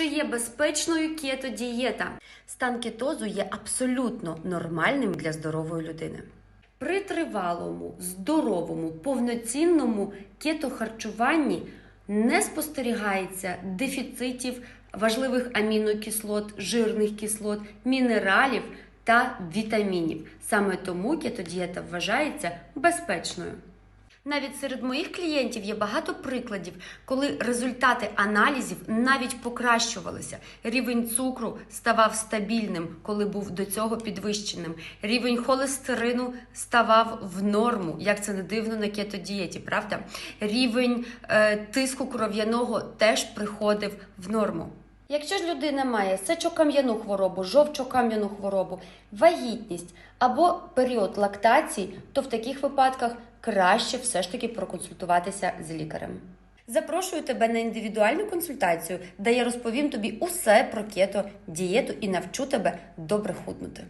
Чи є безпечною кето-дієта? Стан кетозу є абсолютно нормальним для здорової людини. При тривалому, здоровому, повноцінному кетохарчуванні не спостерігається дефіцитів важливих амінокислот, жирних кислот, мінералів та вітамінів. Саме тому кетодієта вважається безпечною. Навіть серед моїх клієнтів є багато прикладів, коли результати аналізів навіть покращувалися. Рівень цукру ставав стабільним, коли був до цього підвищеним. Рівень холестерину ставав в норму, як це не дивно на кетодієті, правда? Рівень е, тиску кров'яного теж приходив в норму. Якщо ж людина має сечокам'яну хворобу, жовчокам'яну хворобу, вагітність або період лактації, то в таких випадках краще все ж таки проконсультуватися з лікарем. Запрошую тебе на індивідуальну консультацію, де я розповім тобі усе про кето дієту і навчу тебе добре худнути.